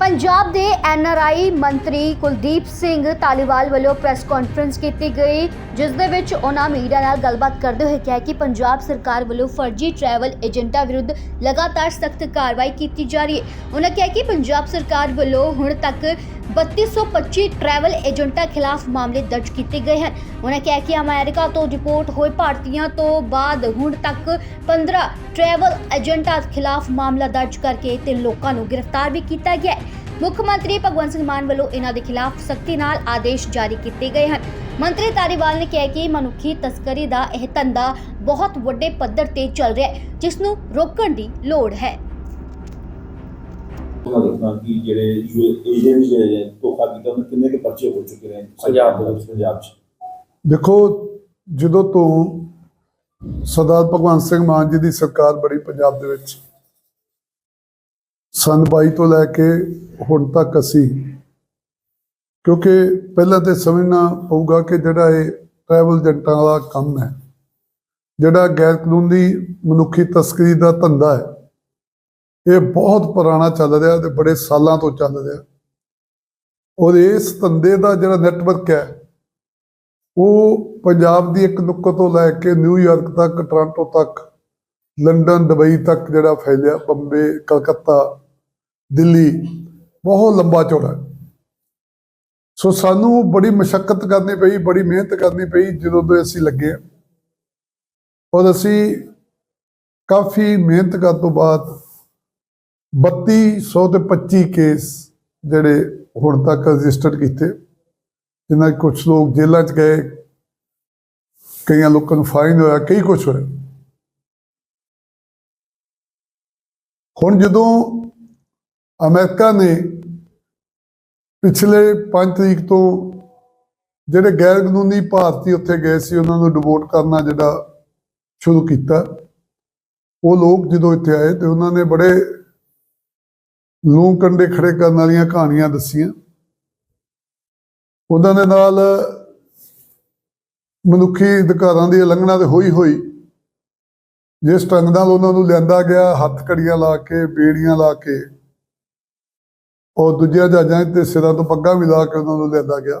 ਪੰਜਾਬ ਦੇ ਐਨਆਰਆਈ ਮੰਤਰੀ ਕੁਲਦੀਪ ਸਿੰਘ ਧਾਲੀਵਾਲ ਵੱਲੋਂ ਪ੍ਰੈਸ ਕਾਨਫਰੰਸ ਕੀਤੀ ਗਈ, ਜਿਸ ਦੇ ਵਿੱਚ ਉਹਨਾਂ ਮੀਡੀਆ ਨਾਲ ਗੱਲਬਾਤ ਕਰਦੇ ਹੋਏ ਕਿਹਾ ਕਿ ਪੰਜਾਬ ਸਰਕਾਰ ਵੱਲੋਂ ਫਰਜ਼ੀ ਟਰੈਵਲ ਏਜੰਟਾਂ ਵਿਰੁੱਧ ਲਗਾਤਾਰ ਸਖਤ ਕਾਰਵਾਈ ਕੀਤੀ ਜਾ ਰਹੀ ਹੈ। ਉਹਨਾਂ ਕਿਹਾ ਕਿ ਪੰਜਾਬ ਸਰਕਾਰ ਵੱਲੋਂ ਹੁਣ ਤੱਕ 3225 ਟਰੈਵਲ ਏਜੰਟਾਂ ਖਿਲਾਫ ਮਾਮਲੇ ਦਰਜ ਕੀਤੇ ਗਏ ਹਨ। ਉਹਨਾਂ ਕਿਹਾ ਕਿ ਅਮਰੀਕਾ ਤੋਂ ਰਿਪੋਰਟ ਹੋਏ ਭਾਰਤੀਆਂ ਤੋਂ ਬਾਅਦ ਹੁਣ ਤੱਕ 15 ਟਰੈਵਲ ਏਜੰਟਾਂ ਖਿਲਾਫ ਮਾਮਲਾ ਦਰਜ ਕਰਕੇ ਤੇ ਲੋਕਾਂ ਨੂੰ ਗ੍ਰਿਫਤਾਰ ਵੀ ਕੀਤਾ ਗਿਆ ਹੈ। ਮੁੱਖ ਮੰਤਰੀ ਭਗਵੰਤ ਸਿੰਘ ਮਾਨ ਵੱਲੋਂ ਇਹਨਾਂ ਦੇ ਖਿਲਾਫ ਸਖਤੀ ਨਾਲ ਆਦੇਸ਼ ਜਾਰੀ ਕੀਤੇ ਗਏ ਹਨ। ਮੰਤਰੀ ਧਾਰੀਵਾਲ ਨੇ ਕਿਹਾ ਕਿ ਮਨੁੱਖੀ ਤਸਕਰੀ ਦਾ ਇਹ ਧੰਦਾ ਬਹੁਤ ਵੱਡੇ ਪੱਧਰ ਤੇ ਚੱਲ ਰਿਹਾ ਹੈ, ਜਿਸ ਨੂੰ ਰੋਕਣ ਦੀ ਲੋੜ ਹੈ। ਉਹਨਾਂ ਦੱਸਣਾ ਕਿ ਜਿਹੜੇ ਏਜੰਟ ਜਿਹੜੇ ਧੋਖਾ ਕੀਤਾ ਉਹਨਾਂ ਕਿੰਨੇ ਕੇ ਪਰਚੇ ਹੋ ਚੁੱਕੇ ਨੇ ਪੰਜਾਬ ਦੇ ਵਿੱਚ। ਪੰਜਾਬ 'ਚ ਦੇਖੋ ਜਦੋਂ ਤੋਂ ਸਰਦਾਰ ਭਗਵੰਤ ਸਿੰਘ ਮਾਨ ਜੀ ਦੀ ਸਰਕਾਰ ਬੜੀ ਪੰਜਾਬ ਦੇ ਵਿੱਚ ਸੰਨ 22 ਤੋਂ ਲੈ ਕੇ ਹੁਣ ਤੱਕ ਅਸੀਂ ਕਿਉਂਕਿ ਪਹਿਲਾਂ ਤੇ ਸਮਝਣਾ ਪਊਗਾ ਕਿ ਜਿਹੜਾ ਇਹ ਟਰੈਵਲ ਏਜੰਟਾਂ ਵਾਲਾ ਕੰਮ ਹੈ ਜਿਹੜਾ ਗੈਰ ਕਾਨੂੰਨੀ ਮਨੁੱਖੀ ਤਸਕਰੀ ਦਾ ਧੰਦਾ ਹੈ ਇਹ ਬਹੁਤ ਪੁਰਾਣਾ ਚੱਲ ਰਿਹਾ ਤੇ ਬੜੇ ਸਾਲਾਂ ਤੋਂ ਚੱਲ ਰਿਹਾ ਔਰ ਇਸ ਧੰਦੇ ਦਾ ਜਿਹੜਾ ਨੈਟਵਰਕ ਹੈ, ਉਹ ਪੰਜਾਬ ਦੀ ਇੱਕ ਨੁੱਕਰ ਤੋਂ ਲੈ ਕੇ ਨਿਊਯਾਰਕ ਤੱਕ ਟੋਰਾਂਟੋ ਤੱਕ ਲੰਡਨ ਦੁਬਈ ਤੱਕ ਜਿਹੜਾ ਫੈਲਿਆ, ਬੰਬੇ, ਕਲਕੱਤਾ, ਦਿੱਲੀ, ਬਹੁਤ ਲੰਬਾ ਚੌੜਾ ਸੋ ਸਾਨੂੰ ਬੜੀ ਮਸ਼ੱਕਤ ਕਰਨੀ ਪਈ, ਬੜੀ ਮਿਹਨਤ ਕਰਨੀ ਪਈ ਜਦੋਂ ਤੋਂ ਅਸੀਂ ਲੱਗੇ ਹਾਂ। ਔਰ ਅਸੀਂ ਕਾਫੀ ਮਿਹਨਤ ਕਰਨ ਤੋਂ ਬਾਅਦ 3200 ਤੇ 25 ਕੇਸ ਜਿਹੜੇ ਹੁਣ ਤੱਕ ਰਜਿਸਟਰਡ ਕੀਤੇ ਜਿਨ੍ਹਾਂ 'ਚ ਕੁਝ ਲੋਕ ਜੇਲ੍ਹਾਂ 'ਚ ਗਏ, ਕਈਆਂ ਲੋਕਾਂ ਨੂੰ ਫਾਈਨ ਹੋਇਆ, ਕਈ ਕੁਝ ਹੋਇਆ। ਹੁਣ ਜਦੋਂ ਅਮਰੀਕਾ ਨੇ ਪਿਛਲੇ 5 ਤਰੀਕ ਤੋਂ ਜਿਹੜੇ ਗੈਰ ਕਾਨੂੰਨੀ ਭਾਰਤੀ ਉੱਥੇ ਗਏ ਸੀ, ਉਹਨਾਂ ਨੂੰ ਡਿਪੋਰਟ ਕਰਨਾ ਜਿਹੜਾ ਸ਼ੁਰੂ ਕੀਤਾ, ਉਹ ਲੋਕ ਜਦੋਂ ਇੱਥੇ ਆਏ ਤੇ ਉਹਨਾਂ ਨੇ ਬੜੇ ਲੂੰ ਕੰਡੇ ਖੜੇ ਕਰਨ ਵਾਲੀਆਂ ਕਹਾਣੀਆਂ ਦੱਸੀਆਂ। ਉਹਨਾਂ ਦੇ ਨਾਲ ਮਨੁੱਖੀ ਅਧਿਕਾਰਾਂ ਦੀ ਉਲੰਘਣਾ ਤੇ ਹੋਈ ਹੋਈ ਜਿਸ ਢੰਗ ਨਾਲ ਉਹਨਾਂ ਨੂੰ ਲਿਆਂਦਾ ਗਿਆ, ਹੱਥ ਕੜੀਆਂ ਲਾ ਕੇ, ਬੇੜੀਆਂ ਲਾ ਕੇ, ਔਰ ਦੂਜਿਆਂ ਜਹਾਜ਼ਾਂ ਤੇ ਸਿਰਾਂ ਤੋਂ ਪੱਗਾਂ ਵੀ ਲਾ ਕੇ ਉਹਨਾਂ ਨੂੰ ਲਿਆਂਦਾ ਗਿਆ।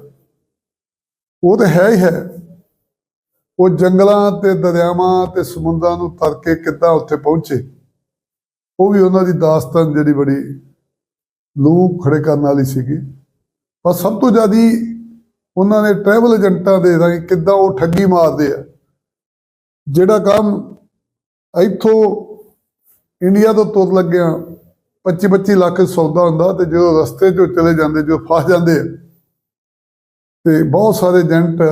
ਉਹ ਤਾਂ ਹੈ ਹੀ ਹੈ। ਉਹ ਜੰਗਲਾਂ ਤੇ ਦਰਿਆਵਾਂ ਤੇ ਸਮੁੰਦਰਾਂ ਨੂੰ ਤਰ ਕੇ ਕਿੱਦਾਂ ਉੱਥੇ ਪਹੁੰਚੇ, ਉਹ ਵੀ ਉਹਨਾਂ ਦੀ ਦਾਸਤਾਨ ਜਿਹੜੀ ਬੜੀ ਲੂ ਖੜੇ ਕਰਨ ਵਾਲੀ ਸੀਗੀ। ਪਰ ਸਭ ਤੋਂ ਜ਼ਿਆਦੀ ਉਹਨਾਂ ਨੇ ਟਰੈਵਲ ਏਜੰਟਾਂ ਦੇ ਰਾਹੀਂ ਕਿੱਦਾਂ ਉਹ ਠੱਗੀ ਮਾਰਦੇ ਆ। ਜਿਹੜਾ ਕੰਮ ਇੱਥੋਂ ਇੰਡੀਆ ਤੋਂ ਤੁਰ ਲੱਗਿਆ 25 25 ਲੱਖ ਸੌਦਾ ਹੁੰਦਾ ਤੇ ਜਦੋਂ ਰਸਤੇ 'ਚੋਂ ਚਲੇ ਜਾਂਦੇ ਜੋ ਫਸ ਜਾਂਦੇ ਆ। ਤੇ ਬਹੁਤ ਸਾਰੇ ਏਜੰਟ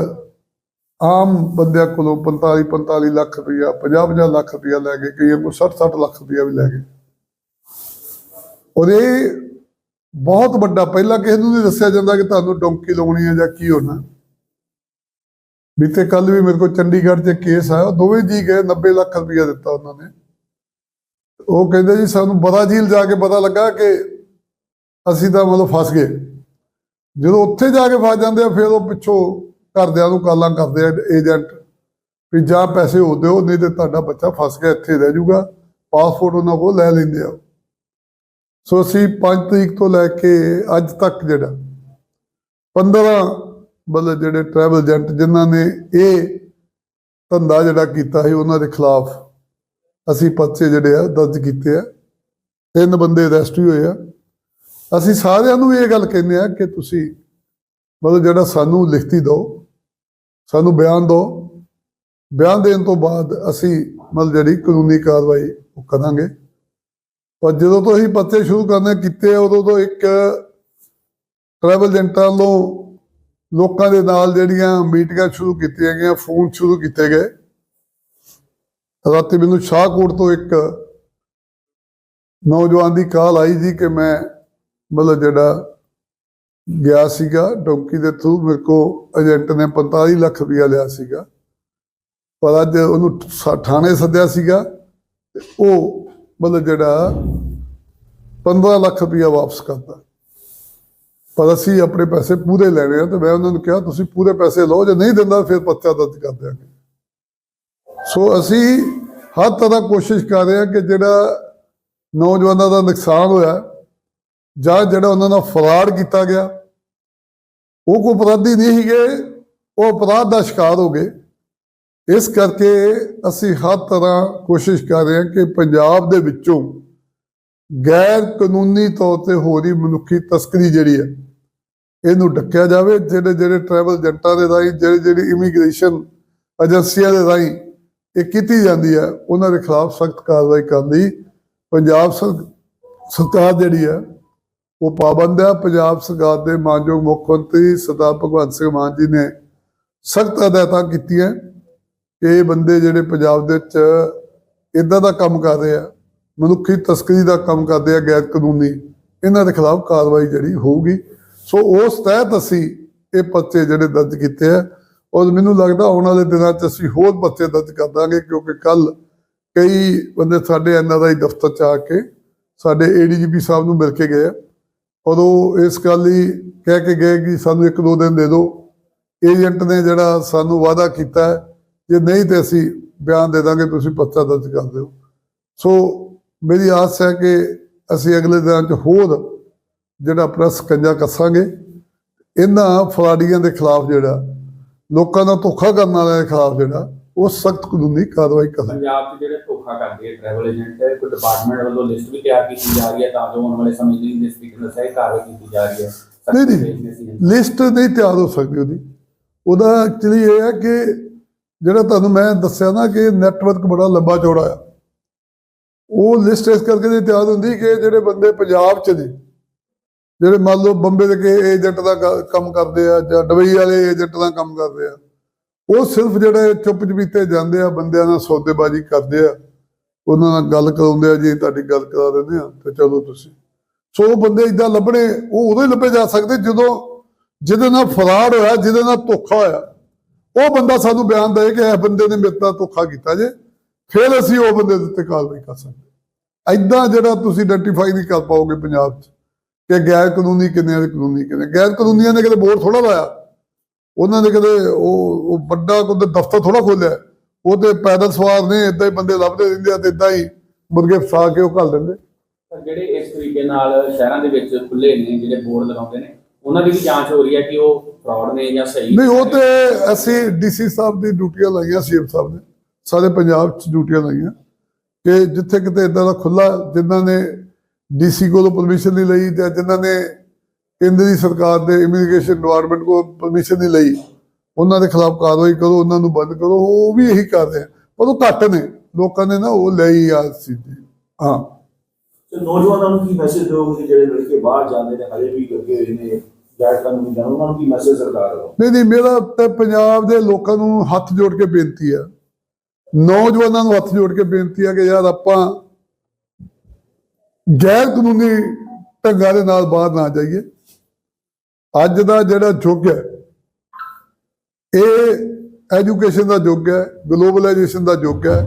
ਆਮ ਬੰਦਿਆਂ ਕੋਲੋਂ 45 45 ਲੱਖ ਰੁਪਇਆ 50 50 ਲੱਖ ਰੁਪਇਆ ਲੈ ਕੇ ਕਈਆਂ ਕੋਲ 60 60 ਲੱਖ ਰੁਪਇਆ ਵੀ ਲੈ ਗਏ। ਔਰ ਇਹ ਬਹੁਤ ਵੱਡਾ, ਪਹਿਲਾਂ ਕਿਸੇ ਨੂੰ ਨਹੀਂ ਦੱਸਿਆ ਜਾਂਦਾ ਕਿ ਤੁਹਾਨੂੰ ਡੌਂਕੀ ਲਾਉਣੀ ਹੈ ਜਾਂ ਕੀ ਹੋਣਾ। ਬੀਤੇ ਕੱਲ ਵੀ ਮੇਰੇ ਕੋਲ ਚੰਡੀਗੜ੍ਹ 'ਚ ਕੇਸ ਆਇਆ, ਉਹ ਦੋਵੇਂ ਜੀ ਗਏ 90 ਲੱਖ ਰੁਪਇਆ ਦਿੱਤਾ ਉਹਨਾਂ ਨੇ। ਉਹ ਕਹਿੰਦੇ ਜੀ, ਸਾਨੂੰ ਬਰਾਜ਼ੀਲ ਜਾ ਕੇ ਪਤਾ ਲੱਗਾ ਕਿ ਅਸੀਂ ਤਾਂ ਮਤਲਬ ਫਸ ਗਏ। ਜਦੋਂ ਉੱਥੇ ਜਾ ਕੇ ਫਸ ਜਾਂਦੇ ਆ, ਫਿਰ ਉਹ ਪਿੱਛੋਂ ਘਰਦਿਆਂ ਨੂੰ ਕਾਲਾਂ ਕਰਦੇ ਆ ਏਜੰਟ ਵੀ ਜਾਂ ਪੈਸੇ ਹੋ ਦਿਓ, ਨਹੀਂ ਤੇ ਤੁਹਾਡਾ ਬੱਚਾ ਫਸ ਗਿਆ, ਇੱਥੇ ਰਹਿ ਜਾਊਗਾ, ਪਾਸਪੋਰਟ ਉਹਨਾਂ ਕੋਲ ਲੈ ਲੈਂਦੇ ਆ। ਸੋ ਅਸੀਂ 5 ਤਰੀਕ ਤੋਂ ਲੈ ਕੇ ਅੱਜ ਤੱਕ ਜਿਹੜਾ 15 ਮਤਲਬ ਜਿਹੜੇ ਟਰੈਵਲ ਏਜੰਟ ਜਿਨ੍ਹਾਂ ਨੇ ਇਹ ਧੰਦਾ ਜਿਹੜਾ ਕੀਤਾ ਸੀ, ਉਹਨਾਂ ਦੇ ਖਿਲਾਫ ਅਸੀਂ ਪਰਚੇ ਜਿਹੜੇ ਆ ਦਰਜ ਕੀਤੇ ਆ। ਤਿੰਨ ਬੰਦੇ ਅਰੈਸਟ ਵੀ ਹੋਏ ਆ। ਅਸੀਂ ਸਾਰਿਆਂ ਨੂੰ ਇਹ ਗੱਲ ਕਹਿੰਦੇ ਆ ਕਿ ਤੁਸੀਂ ਮਤਲਬ ਜਿਹੜਾ ਸਾਨੂੰ ਲਿਖਤੀ ਦਿਓ, ਸਾਨੂੰ ਬਿਆਨ ਦਿਓ। ਬਿਆਨ ਦੇਣ ਤੋਂ ਬਾਅਦ ਅਸੀਂ ਮਤਲਬ ਜਿਹੜੀ ਕਾਨੂੰਨੀ ਕਾਰਵਾਈ ਉਹ ਕਰਾਂਗੇ। ਪਰ ਜਦੋਂ ਤੋਂ ਅਸੀਂ ਪਰਚੇ ਸ਼ੁਰੂ ਕਰਨੇ ਕੀਤੇ ਉਦੋਂ ਤੋਂ ਇੱਕ ਟਰੈਵਲ ਏਜੰਟਾਂ ਵੱਲੋਂ ਲੋਕਾਂ ਦੇ ਨਾਲ ਜਿਹੜੀਆਂ ਮੀਟਿੰਗਾਂ ਸ਼ੁਰੂ ਕੀਤੀਆਂ ਗਈਆਂ, ਫੋਨ ਸ਼ੁਰੂ ਕੀਤੇ ਗਏ। ਰਾਤੀ ਮੈਨੂੰ ਸ਼ਾਹਕੋਟ ਤੋਂ ਇੱਕ ਨੌਜਵਾਨ ਦੀ ਕਾਲ ਆਈ ਜੀ ਕਿ ਮੈਂ ਮਤਲਬ ਜਿਹੜਾ ਗਿਆ ਸੀਗਾ, ਡੌਂਕੀ ਦੇ ਥਰੂ ਮੇਰੇ ਕੋ ਏਜੰਟ ਨੇ 45 ਲੱਖ ਰੁਪਇਆ ਲਿਆ ਸੀਗਾ। ਪਰ ਅੱਜ ਉਹਨੂੰ ਥਾਣੇ ਸੱਦਿਆ ਸੀਗਾ ਉਹ ਮਤਲਬ ਜਿਹੜਾ 15 ਲੱਖ ਰੁਪਇਆ ਵਾਪਸ ਕਰਦਾ ਪਰ ਅਸੀਂ ਆਪਣੇ ਪੈਸੇ ਪੂਰੇ ਲੈਣੇ ਆ ਤੇ ਮੈਂ ਉਹਨਾਂ ਨੂੰ ਕਿਹਾ, ਤੁਸੀਂ ਪੂਰੇ ਪੈਸੇ ਲਓ, ਜੇ ਨਹੀਂ ਦਿੰਦਾ ਫਿਰ ਪਰਚਾ ਦਰਜ ਕਰ ਦਿਆਂਗੇ। ਸੋ ਅਸੀਂ ਹਰ ਤਰ੍ਹਾਂ ਕੋਸ਼ਿਸ਼ ਕਰ ਰਹੇ ਹਾਂ ਕਿ ਜਿਹੜਾ ਨੌਜਵਾਨਾਂ ਦਾ ਨੁਕਸਾਨ ਹੋਇਆ ਜਾਂ ਜਿਹੜਾ ਉਹਨਾਂ ਨਾਲ ਫਰਾਡ ਕੀਤਾ ਗਿਆ, ਉਹ ਕੋਈ ਅਪਰਾਧੀ ਨਹੀਂ ਸੀਗੇ, ਉਹ ਅਪਰਾਧ ਦਾ ਸ਼ਿਕਾਰ ਹੋ ਗਏ। ਇਸ ਕਰਕੇ ਅਸੀਂ ਹਰ ਤਰ੍ਹਾਂ ਕੋਸ਼ਿਸ਼ ਕਰ ਰਹੇ ਹਾਂ ਕਿ ਪੰਜਾਬ ਦੇ ਵਿੱਚੋਂ ਗੈਰ ਕਾਨੂੰਨੀ ਤੌਰ ਤੇ ਹੋ ਰਹੀ ਮਨੁੱਖੀ ਤਸਕਰੀ ਜਿਹੜੀ ਹੈ, ਇਹਨੂੰ ਡੱਕਿਆ ਜਾਵੇ, ਜਿਹੜੇ ਜਿਹੜੇ ਟਰੈਵਲ ਏਜੰਟਾਂ ਦੇ ਰਾਹੀਂ, ਜਿਹੜੇ ਜਿਹੜੀ ਇਮੀਗ੍ਰੇਸ਼ਨ ਏਜੰਸੀਆਂ ਦੇ ਰਾਹੀਂ ਇਹ ਕੀਤੀ ਜਾਂਦੀ ਹੈ, ਉਹਨਾਂ ਦੇ ਖਿਲਾਫ ਸਖਤ ਕਾਰਵਾਈ ਕਰਨ ਦੀ ਪੰਜਾਬ ਸਰਕਾਰ ਜਿਹੜੀ ਹੈ, ਉਹ ਪਾਬੰਦ ਹੈ। ਪੰਜਾਬ ਸਰਕਾਰ ਦੇ ਮਾਨਯੋਗ ਮੁੱਖ ਮੰਤਰੀ ਸਰਦਾਰ ਭਗਵੰਤ ਸਿੰਘ ਮਾਨ ਜੀ ਨੇ ਸਖਤ ਹਦਾਇਤਾਂ ਕੀਤੀਆਂ। ਇਹ ਬੰਦੇ ਜਿਹੜੇ ਪੰਜਾਬ ਦੇ ਵਿੱਚ ਇਦਾਂ ਦਾ ਕੰਮ ਕਰ ਰਹੇ ਆ, ਮਨੁੱਖੀ ਤਸਕਰੀ ਦਾ ਕੰਮ ਕਰਦੇ ਆ, ਗੈਰ ਕਾਨੂੰਨੀ, ਇਹਨਾਂ ਦੇ ਖਿਲਾਫ ਕਾਰਵਾਈ ਜਿਹੜੀ ਹੋਊਗੀ। ਸੋ ਉਸ ਤਹਿਤ ਅਸੀਂ ਇਹ ਪਰਚੇ ਜਿਹੜੇ ਦਰਜ ਕੀਤੇ ਆ, ਔਰ ਮੈਨੂੰ ਲੱਗਦਾ ਆਉਣ ਵਾਲੇ ਦਿਨਾਂ 'ਚ ਅਸੀਂ ਹੋਰ ਪਰਚੇ ਦਰਜ ਕਰ ਦਾਂਗੇ, ਕਿਉਂਕਿ ਕੱਲ ਕਈ ਬੰਦੇ ਸਾਡੇ ਐਨਆਰਆਈ ਦਫ਼ਤਰ 'ਚ ਆ ਕੇ ਸਾਡੇ ਏਡੀਜੀਪੀ ਸਾਹਿਬ ਨੂੰ ਮਿਲ ਕੇ ਗਏ ਆ। ਔਰ ਉਹ ਇਸ ਗੱਲ ਲਈ ਕਹਿ ਕੇ ਗਏ ਕਿ ਸਾਨੂੰ ਇੱਕ ਦੋ ਦਿਨ ਦੇ ਦਿਓ। ਏਜੰਟ ਨੇ ਜਿਹੜਾ ਸਾਨੂੰ ਵਾਅਦਾ ਕੀਤਾ ਹੈ ਜੇ ਨਹੀਂ ਤੇ ਅਸੀਂ ਬਿਆਨ ਦੇ ਦਾਂਗੇ ਤੁਸੀਂ ਪੱਤਰ ਦਰਜ ਕਰ ਦਿਓ। ਸੋ ਮੇਰੀ ਆਸ ਹੈ ਕਿ ਅਸੀਂ ਅਗਲੇ ਦਿਨਾਂ 'ਚ ਹੋਰ ਜਿਹੜਾ ਪ੍ਰੈਸ ਕੰਜਾ ਕੱਸਾਂਗੇ। ਇਹਨਾਂ ਫਰਾਡੀਆਂ ਦੇ ਖਿਲਾਫ ਜਿਹੜਾ ਲੋਕਾਂ ਦਾ ਧੋਖਾ ਕਰਨ ਵਾਲਿਆਂ ਦੇ ਖਿਲਾਫ ਜਿਹੜਾ ਉਹ ਸਖਤ ਕਾਨੂੰਨੀ ਕਾਰਵਾਈ ਕਰਾਂਗੇ। ਪੰਜਾਬ 'ਚ ਜਿਹੜੇ ਧੋਖਾ ਕਰਦੇ ਆ ਟਰੈਵਲ ਏਜੰਟ ਕੋਈ ਡਿਪਾਰਟਮੈਂਟ ਵੱਲੋਂ ਲਿਸਟ ਵੀ ਤਿਆਰ ਕੀਤੀ ਜਾ ਰਹੀ ਹੈ ਤਾਂ ਜੋ ਆਉਣ ਵਾਲੇ ਸਮੇਂ ਜਿਹੜੀ ਸਪੀਕਰ ਨੇ ਸਹੀ ਕਾਰਵਾਈ ਕੀਤੀ ਜਾ ਰਹੀ ਹੈ। ਨਹੀਂ, ਨਹੀਂ। ਲਿਸਟ ਨਹੀਂ ਤਿਆਰ ਹੋ ਸਕਦੀ ਉਹਦੀ। ਉਹਦਾ ਐਕਚੁਅਲੀ ਇਹ ਹੈ ਕਿ ਜਿਹੜਾ ਤੁਹਾਨੂੰ ਮੈਂ ਦੱਸਿਆ ਨਾ ਕਿ ਨੈਟਵਰਕ ਬੜਾ ਲੰਬਾ ਚੌੜਾ ਆ। ਉਹ ਲਿਸਟ ਇਸ ਕਰਕੇ ਨਹੀਂ ਤਿਆਰ ਹੁੰਦੀ ਕਿ ਜਿਹੜੇ ਬੰਦੇ ਪੰਜਾਬ 'ਚ ਨੇ, ਜਿਹੜੇ ਮੰਨ ਲਓ ਬੰਬੇ ਦੇ ਕੇ ਏਜੰਟ ਦਾ ਕੰਮ ਕਰਦੇ ਆ ਜਾਂ ਦੁਬਈ ਵਾਲੇ ਏਜੰਟ ਦਾ ਕੰਮ ਕਰਦੇ ਆ, ਉਹ ਸਿਰਫ ਜਿਹੜੇ ਚੁੱਪ ਚਪੀਤੇ ਜਾਂਦੇ ਆ, ਬੰਦਿਆਂ ਨਾਲ ਸੌਦੇਬਾਜ਼ੀ ਕਰਦੇ ਆ, ਉਹਨਾਂ ਨਾਲ ਗੱਲ ਕਰਾਉਂਦੇ ਆ, ਜੀ ਤੁਹਾਡੀ ਗੱਲ ਕਰਾ ਦਿੰਦੇ ਆ, ਤੇ ਚਲੋ ਤੁਸੀਂ। ਸੋ ਉਹ ਬੰਦੇ ਇਦਾਂ ਲੱਭਣੇ, ਉਹ ਉਦੋਂ ਹੀ ਲੱਭੇ ਜਾ ਸਕਦੇ ਜਦੋਂ ਜਿਹਦੇ ਨਾਲ ਫਰਾਡ ਹੋਇਆ, ਜਿਹਦੇ ਨਾਲ ਧੋਖਾ ਹੋਇਆ। ਉਹ ਬੰਦਾ ਸਾਨੂੰ ਬਿਆਨ ਦੇ ਕਿ ਇਹ ਬੰਦੇ ਨੇ ਮੇਰੇ ਨਾਲ ਧੋਖਾ ਕੀਤਾ ਜੇ, ਫਿਰ ਅਸੀਂ ਉਹ ਬੰਦੇ ਦੇ ਉੱਤੇ ਕਾਰਵਾਈ ਕਰ ਸਕਦੇ ਐਦਾਂ ਜਿਹੜਾ ਤੁਸੀਂ ਆਇਡੈਂਟੀਫਾਈ ਨਹੀਂ ਕਰ ਪਾਓਗੇ ਪੰਜਾਬ 'ਚ ਕਿ ਗੈਰ ਕਾਨੂੰਨੀ ਕਿੰਨੇ ਆ ਕਾਨੂੰਨੀ ਕਿੰਨੇ ਗੈਰ ਕਾਨੂੰਨੀਆਂ ਨੇ ਕਦੇ ਬੋਰਡ ਥੋੜਾ ਲਾਇਆ। ਉਹਨਾਂ ਨੇ ਕਦੇ ਉਹ ਉਹ ਵੱਡਾ ਕੋਈ ਦਫ਼ਤਰ ਥੋੜਾ ਖੋਲਿਆ। ਉਹ ਤੇ ਪੈਦਲ ਸਵਾਰ ਨੇ ਇਦਾਂ ਹੀ ਬੰਦੇ ਲੱਭਦੇ ਰਹਿੰਦੇ ਆ ਤੇ ਇਦਾਂ ਹੀ ਮੁਰਗੇ ਫਸਾ ਕੇ ਉਹ ਘੱਲ ਦਿੰਦੇ। ਜਿਹੜੇ ਇਸ ਤਰੀਕੇ ਨਾਲ ਸ਼ਹਿਰਾਂ ਦੇ ਵਿੱਚ ਖੁੱਲੇ ਨੇ, ਜਿਹੜੇ ਬੋਰਡ ਲਗਾਉਂਦੇ ਨੇ, ਉਹਨਾਂ ਦੀ ਵੀ ਜਾਂਚ ਹੋ ਰਹੀ ਹੈ ਕਿ ਉਹ ਫਰਾਡ ਨੇ ਜਾਂ ਸਹੀ ਨਹੀਂ ਉਹ ਤੇ ਅਸੀਂ ਡੀਸੀ ਸਾਹਿਬ ਦੀ ਡਿਊਟੀਆਂ ਲਾਈਆਂ ਸੀਐਮ ਸਾਹਿਬ ਨੇ। ਸਾਰੇ ਪੰਜਾਬ 'ਚ ਡਿਊਟੀਆਂ ਲਾਈਆਂ ਕਿ ਜਿੱਥੇ ਕਿਤੇ ਇਦਾਂ ਦਾ ਖੁੱਲਾ ਜਿਨ੍ਹਾਂ ਨੇ ਡੀਸੀ ਕੋਲੋਂ ਪਰਮਿਸ਼ਨ ਨਹੀਂ ਲਈ ਜਾਂ ਜਿਨ੍ਹਾਂ ਨੇ ਕੇਂਦਰੀ ਸਰਕਾਰ ਦੇ ਇਮੀਗ੍ਰੇਸ਼ਨ ਡਿਪਾਰਟਮੈਂਟ ਕੋਲ ਪਰਮਿਸ਼ਨ ਨਹੀਂ ਲਈ ਉਹਨਾਂ ਦੇ ਖਿਲਾਫ ਕਾਰਵਾਈ ਕਰੋ ਉਹਨਾਂ ਨੂੰ ਬੰਦ ਕਰੋ ਉਹ ਵੀ ਇਹੀ ਕਰ ਰਹੇ ਆ। ਪਰ ਉਹ ਘੱਟ ਨੇ ਲੋਕਾਂ ਨੇ ਨਾ ਉਹ ਲਈ ਆ ਸੀ ਹਾਂ। ਤੇ ਨੌਜਵਾਨਾਂ ਨੂੰ ਕੀ ਮੈਸੇਜ ਦਿਓਗੇ ਕਿ ਜਿਹੜੇ ਲੜਕੇ ਬਾਹਰ ਜਾਂਦੇ ਨੇ ਹਲੇ ਵੀ ਲੱਗੇ ਹੋਏ ਨੇ? ਗੈਰ ਕਾਨੂੰਨੀ ਜਾਣ ਉਹਨਾਂ ਨੂੰ ਕੀ ਮੈਸੇਜ ਸਰਕਾਰ ਦਾ ਨਹੀਂ ਨਹੀਂ, ਮੇਰਾ ਤੇ ਪੰਜਾਬ ਦੇ ਲੋਕਾਂ ਨੂੰ ਹੱਥ ਜੋੜ ਕੇ ਬੇਨਤੀ ਹੈ। ਨੌਜਵਾਨਾਂ ਨੂੰ ਹੱਥ ਜੋੜ ਕੇ ਬੇਨਤੀ ਹੈ ਕਿ ਯਾਰ ਆਪਾਂ ਗੈਰ ਕਾਨੂੰਨੀ ਢੰਗਾਂ ਦੇ ਨਾਲ ਬਾਹਰ ਨਾ ਜਾਈਏ। ਅੱਜ ਦਾ ਜਿਹੜਾ ਯੁੱਗ ਹੈ, ਇਹ ਐਜੂਕੇਸ਼ਨ ਦਾ ਯੁੱਗ ਹੈ ਗਲੋਬਲਾਈਜੇਸ਼ਨ ਦਾ ਯੁੱਗ ਹੈ।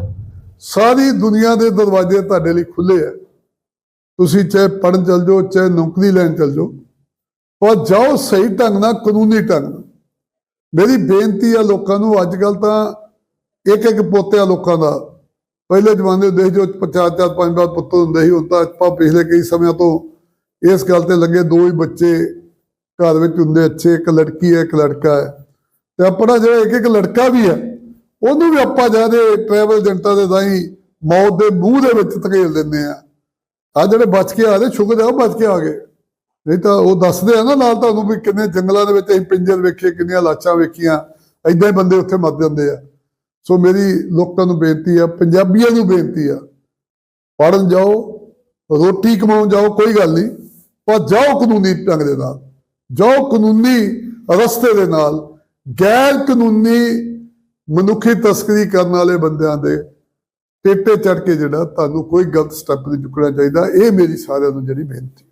ਸਾਰੀ ਦੁਨੀਆ ਦੇ ਦਰਵਾਜ਼ੇ ਤੁਹਾਡੇ ਲਈ ਖੁੱਲੇ ਆ ਤੁਸੀਂ ਚਾਹੇ ਪੜਨ ਚਲ ਜਾਓ, ਚਾਹੇ ਨੌਕਰੀ ਲੈਣ ਚਲ ਜਾਓ। ਪਰ ਜਾਓ ਸਹੀ ਢੰਗ ਨਾਲ, ਕਾਨੂੰਨੀ ਢੰਗ ਨਾਲ। ਮੇਰੀ ਬੇਨਤੀ ਆ ਲੋਕਾਂ ਨੂੰ ਅੱਜ ਕੱਲ ਤਾਂ ਇੱਕ ਇੱਕ ਪੋਤੇ ਆ ਲੋਕਾਂ ਦਾ। ਪਹਿਲੇ ਜ਼ਮਾਨੇ ਦੇ ਜੋ ਚਾਰ ਚਾਰ, ਪੰਜ ਪੰਜ ਪੁੱਤ ਹੁੰਦੇ ਸੀ, ਹੁਣ ਤਾਂ ਆਪਾਂ ਪਿਛਲੇ ਕਈ ਸਮਿਆਂ ਤੋਂ ਇਸ ਗੱਲ ਤੇ ਲੱਗੇ, ਦੋ ਹੀ ਬੱਚੇ ਘਰ ਵਿੱਚ ਹੁੰਦੇ, ਅੱਛੇ, ਇੱਕ ਲੜਕੀ ਹੈ, ਇੱਕ ਲੜਕਾ ਹੈ। ਤੇ ਆਪਣਾ ਜਿਹੜਾ ਇੱਕ ਇੱਕ ਲੜਕਾ ਵੀ ਹੈ, ਉਹਨੂੰ ਵੀ ਆਪਾਂ ਜਾਦੇ ਟਰੈਵਲ ਏਜੰਟਾਂ ਦੇ ਰਾਹੀਂ ਮੌਤ ਦੇ ਮੂੰਹ ਦੇ ਵਿੱਚ ਧਕੇਲ ਦਿੰਦੇ ਆ। ਆ ਜਿਹੜੇ ਬਚ ਕੇ ਆ ਰਹੇ, ਸ਼ੁਕਰ ਹੈ ਉਹ ਬਚ ਕੇ ਆ ਗਏ। ਨਹੀਂ ਤਾਂ ਉਹ ਦੱਸਦੇ ਆ ਨਾ ਨਾਲ ਤੁਹਾਨੂੰ ਵੀ ਕਿੰਨੇ ਜੰਗਲਾਂ ਦੇ ਵਿੱਚ ਅਸੀਂ ਪਿੰਜਰ ਵੇਖੇ, ਕਿੰਨੀਆਂ ਲਾਸ਼ਾਂ ਵੇਖੀਆਂ ਐਦਾਂ ਹੀ ਬੰਦੇ ਉੱਥੇ ਮਰ ਜਾਂਦੇ ਆ। ਸੋ ਮੇਰੀ ਲੋਕਾਂ ਨੂੰ ਬੇਨਤੀ ਆ, ਪੰਜਾਬੀਆਂ ਨੂੰ ਬੇਨਤੀ ਆ ਪੜਨ ਜਾਓ, ਰੋਟੀ ਕਮਾਉਣ ਜਾਓ, ਕੋਈ ਗੱਲ ਨਹੀਂ, ਪਰ ਜਾਓ ਕਾਨੂੰਨੀ ਢੰਗ ਦੇ ਨਾਲ, ਜਾਓ ਕਾਨੂੰਨੀ ਰਸਤੇ ਦੇ ਨਾਲ, ਗੈਰ ਕਾਨੂੰਨੀ ਮਨੁੱਖੀ ਤਸਕਰੀ ਕਰਨ ਵਾਲੇ ਬੰਦਿਆਂ ਦੇ ਟੇਟੇ ਚੜ ਕੇ ਜਿਹੜਾ ਤੁਹਾਨੂੰ ਕੋਈ ਗਲਤ ਸਟੈਪ ਨਹੀਂ ਚੁੱਕਣਾ ਚਾਹੀਦਾ, ਇਹ ਮੇਰੀ ਸਾਰਿਆਂ ਨੂੰ ਜਿਹੜੀ ਬੇਨਤੀ।